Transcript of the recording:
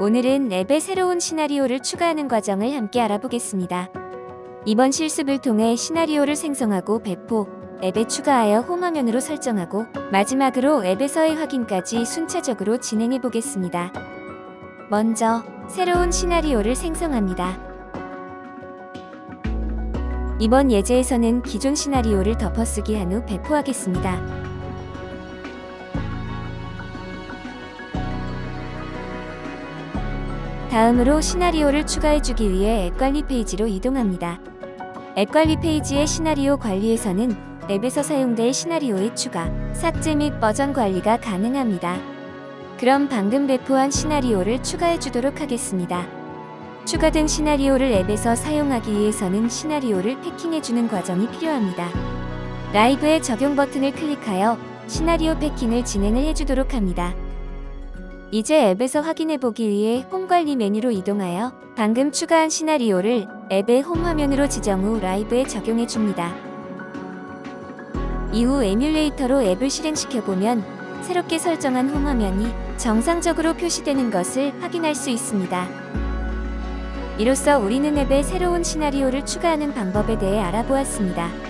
오늘은 앱에 새로운 시나리오를 추가하는 과정을 함께 알아보겠습니다. 이번 실습을 통해 시나리오를 생성하고 배포, 앱에 추가하여 홈화면으로 설정하고 마지막으로 앱에서의 확인까지 순차적으로 진행해 보겠습니다. 먼저 새로운 시나리오를 생성합니다. 이번 예제에서는 기존 시나리오를 덮어쓰기 한 후 배포하겠습니다. 다음으로 시나리오를 추가해주기 위해 앱 관리 페이지로 이동합니다. 앱 관리 페이지의 시나리오 관리에서는 앱에서 사용될 시나리오의 추가, 삭제 및 버전 관리가 가능합니다. 그럼 방금 배포한 시나리오를 추가해주도록 하겠습니다. 추가된 시나리오를 앱에서 사용하기 위해서는 시나리오를 패킹해주는 과정이 필요합니다. 라이브의 적용 버튼을 클릭하여 시나리오 패킹을 진행을 해주도록 합니다. 이제 앱에서 확인해보기 위해 홈 관리 메뉴로 이동하여 방금 추가한 시나리오를 앱의 홈 화면으로 지정 후 라이브에 적용해줍니다. 이후 에뮬레이터로 앱을 실행시켜보면 새롭게 설정한 홈 화면이 정상적으로 표시되는 것을 확인할 수 있습니다. 이로써 우리는 앱에 새로운 시나리오를 추가하는 방법에 대해 알아보았습니다.